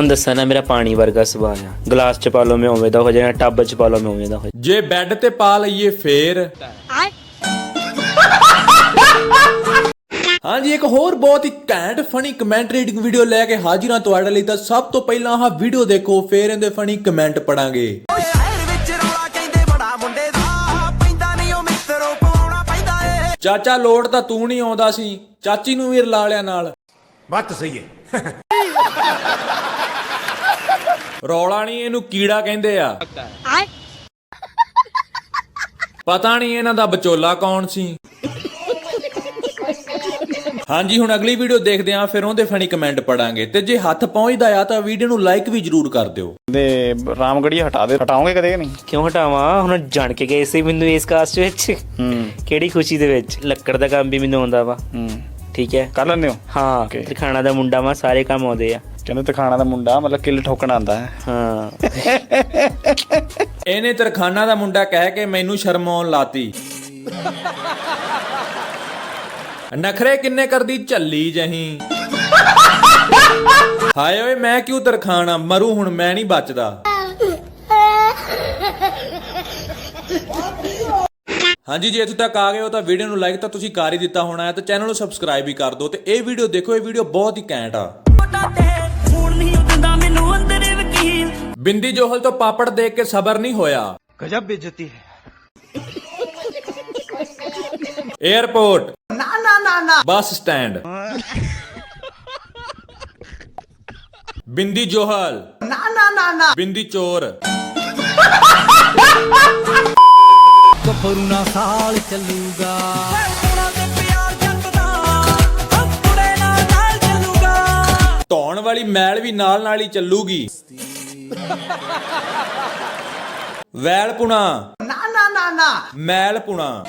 ਹੁਣ ਦੱਸਾਂ ਨਾ ਮੇਰਾ ਪਾਣੀ ਵਰਗਾ ਸੁਭਾਅ ਆ। ਗਲਾਸ ਚ ਪਾ ਲਓ ਮੈਂ ਉਵੇਂ ਦਾ ਹੋ ਜਾਣਾ ਟੱਬ ਚ ਪਾ ਲਓ ਮੈਂ ਉਵੇਂ ਦਾ ਹੋ ਜਾਣਾ। ਜੇ ਬੈੱਡ ਤੇ ਪਾ ਲਈਏ ਫੇਰ। ਹਾਂਜੀ ਇੱਕ ਹੋਰ ਬਹੁਤ ਹੀ ਘੈਂਟ ਫਨੀ ਕਮੈਂਟ ਰੀਡਿੰਗ ਵੀਡੀਓ ਲੈ ਕੇ ਹਾਜ਼ਰ ਹਾਂ ਤੁਹਾਡੇ ਲਈ। ਤਾਂ ਸਭ ਤੋਂ ਪਹਿਲਾਂ ਆਹ ਵੀਡੀਓ ਦੇਖੋ ਫੇਰ ਇਹਦੇ ਫਨੀ ਕਮੈਂਟ ਪੜਾਂਗੇ। ਸ਼ਹਿਰ ਵਿੱਚ ਰੌਲਾ ਕਹਿੰਦੇ ਬੜਾ ਮੁੰਡੇ ਦਾ ਪੈਂਦਾ ਨਹੀਂ ਉਹ ਮਿੱਤਰੋ ਪਵਾਉਣਾ ਪੈਂਦਾ ਏ। ਚਾਚਾ ਲੋੜ ਤਾਂ ਤੂੰ ਨਹੀਂ ਆਉਂਦਾ ਸੀ। ਚਾਚੀ ਨੂੰ ਵੀ ਰਲਾ ਲਿਆ ਨਾਲ। ਬਾਤ ਸਹੀ ਹੈ। ਰੌਲਾ ਨਹੀਂ ਇਹਨੂੰ ਕੀੜਾ ਕਹਿੰਦੇ ਆ। ਪਤਾ ਨਹੀਂ ਇਹਨਾਂ ਦਾ ਵਿਚੋਲਾ ਕੌਣ ਸੀ। ਹਾਂਜੀ ਹੁਣ ਅਗਲੀ ਵੀਡੀਓ ਦੇਖਦੇ ਆਂ ਫਿਰ ਉਹਦੇ ਫਨੀ ਕਮੈਂਟ ਪੜਾਂਗੇ। ਤੇ ਜੇ ਹੱਥ ਪਹੁੰਚਦਾ ਆ ਤਾਂ ਵੀਡੀਓ ਨੂੰ ਲਾਈਕ ਵੀ ਜਰੂਰ ਕਰ ਦਿਓ। ਦੇ ਰਾਮਗੜੀਆ ਹਟਾ ਦੇ ਹਟਾਓਗੇ ਕਦੇ ਕਿ ਨਹੀਂ? ਕਿਉਂ ਹਟਾਵਾਂ? ਹੁਣ ਜਾਣ ਕੇ ਗਏ ਸੀ ਮੈਨੂੰ ਇਸ ਕਾਸਟ ਵਿੱਚ। ਹੂੰ। ਕਿਹੜੀ ਖੁਸ਼ੀ ਦੇ ਵਿੱਚ? ਲੱਕੜ ਦਾ ਕੰਮ ਵੀ ਮੈਨੂੰ ਆਉਂਦਾ ਵਾ। ਹੂੰ। ਠੀਕ ਹੈ। ਕਰ ਲੈਂਦੇ ਹੋ? ਹਾਂ Okay. ਤਰਖਾਣਾ ਦਾ ਮੁੰਡਾ ਵਾ ਸਾਰੇ ਕੰਮ ਆਉਂਦੇ ਆ। ਕਹਿੰਦੇ ਤਖਾਣਾ ਦਾ ਮੁੰਡਾ, ਮਤਲਬ ਕਿੱਲ ਠੋਕਣ ਆਂਦਾ ਹੈ। ਹਾਂ। ਇਹਨੇ ਤਰਖਾਨਾ ਦਾ ਮੁੰਡਾ ਕਹਿ ਕੇ ਮੈਨੂੰ ਸ਼ਰਮ ਆਉਣ ਲਾਤੀ। ਨਖਰੇ ਕਿੰਨੇ ਕਰਦੀ ਝੱਲੀ ਜਹੀਂ। ਹਾਏ ਓਏ, ਮੈਂ ਕਿਉਂ ਤਰਖਾਣਾ? ਮਰੂ ਹੁਣ, ਮੈਂ ਨਹੀਂ ਬਚਦਾ। ਹਾਂਜੀ, ਜੇ ਇੱਥੇ ਤੱਕ ਆ ਗਏ ਹੋ ਤਾਂ ਵੀਡੀਓ ਨੂੰ ਲਾਈਕ ਤਾਂ ਤੁਸੀਂ ਕਰ ਹੀ ਦਿੱਤਾ ਹੋਣਾ ਹੈ ਤੇ ਚੈਨਲ ਨੂੰ ਸਬਸਕ੍ਰਾਈਬ ਵੀ ਕਰ ਦਿਓ ਤੇ ਇਹ ਵੀਡੀਓ ਦੇਖੋ, ਇਹ ਵੀਡੀਓ ਬਹੁਤ ਹੀ ਕੈਂਟ ਆ। ਬਿੰਦੀ ਜੋਹਲ ਤੋਂ ਪਾਪੜ ਦੇਖ ਕੇ ਸਬਰ ਨਹੀਂ ਹੋਇਆ। ਗਜਬ ਬੇਇੱਜ਼ਤੀ ਹੈ। 에어ਪੋਰਟ ਨਾ ਨਾ ਨਾ ਨਾ। ਬੱਸ ਸਟੈਂਡ ਬਿੰਦੀ ਜੋਹਲ। ਨਾ ਨਾ ਨਾ ਨਾ। ਬਿੰਦੀ ਚੋਰ। ਨਾ ਸਾਲ ਚੱਲੂਗਾ। ਧੌਣ ਵਾਲੀ ਮੈਲ ਵੀ ਨਾਲ ਨਾਲ ਹੀ ਚੱਲੂਗੀ। ਵੈਲ ਪੁਣਾ। ਨਾ ਨਾ ਨਾ ਨਾ। ਮੈਲ ਪੁਣਾ।